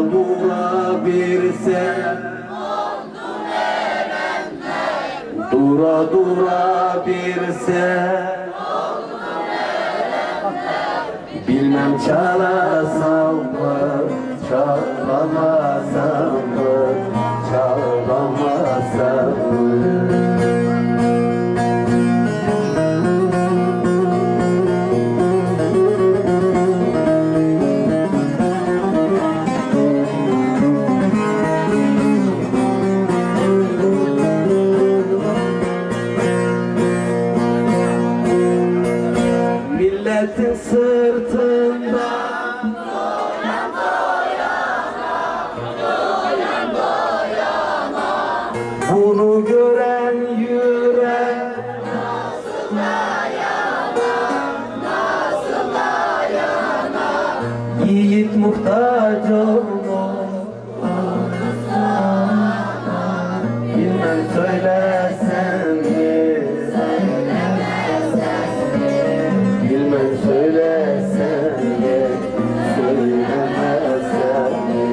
Dura dura bir sen. Dura dura bir sen. Bilmem çalasam muhtaç olmaz Bilmem söylesem mi Bilmem söylesem mi Söylemesem mi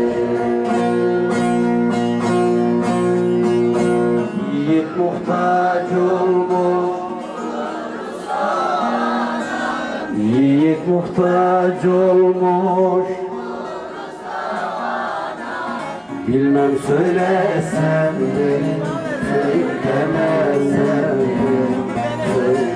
Yiğit muhtaç olmuş. Yiğit muhtaç olmuş Bilmem söylesem mi Söylemesem mi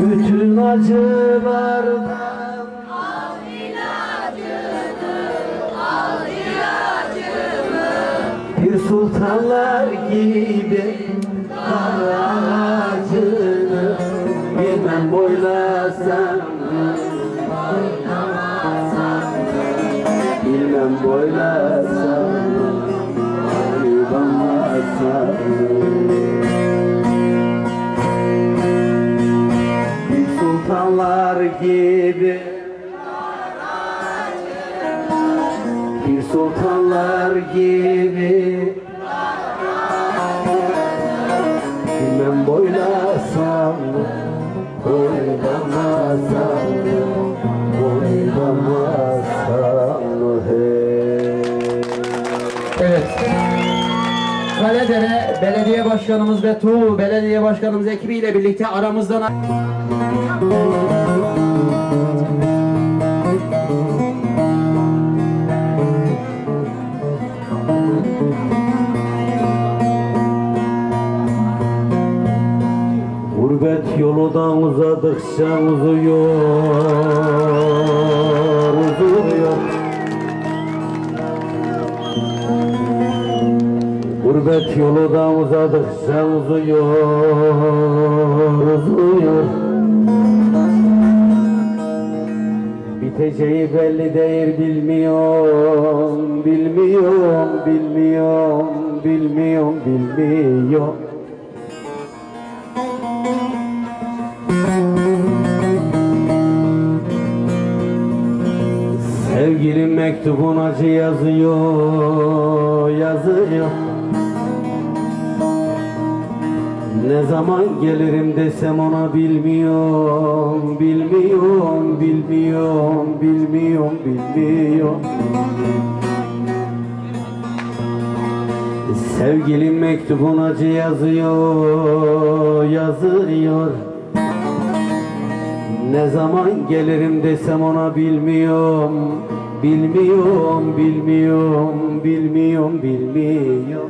Bütün acılardan Bir sultanlar gibi Ağacını Bilmem boylasam mı Bilmem boylasam Boylamasam sultanlar gibi Bilmem boylasam Boylamasam Boylamasam hey Evet. Kaledere Belediye Başkanımız ve Tuğ Belediye Başkanımız ekibiyle birlikte aramızdan yoludan uzadıkça uzuyor, uzuyor. Gurbet yoludan uzadıkça uzuyor, uzuyor. Biteceği belli değil bilmiyorum, bilmiyorum, bilmiyorum, bilmiyorum, bilmiyorum. Sevgilim mektubun acı yazıyor, yazıyor. Ne zaman gelirim desem ona bilmiyorum, bilmiyorum, bilmiyorum, bilmiyorum, bilmiyorum. Sevgilim mektubun acı yazıyor, yazıyor. Ne zaman gelirim desem ona bilmiyorum Bilmiyorum, bilmiyorum, bilmiyorum, bilmiyorum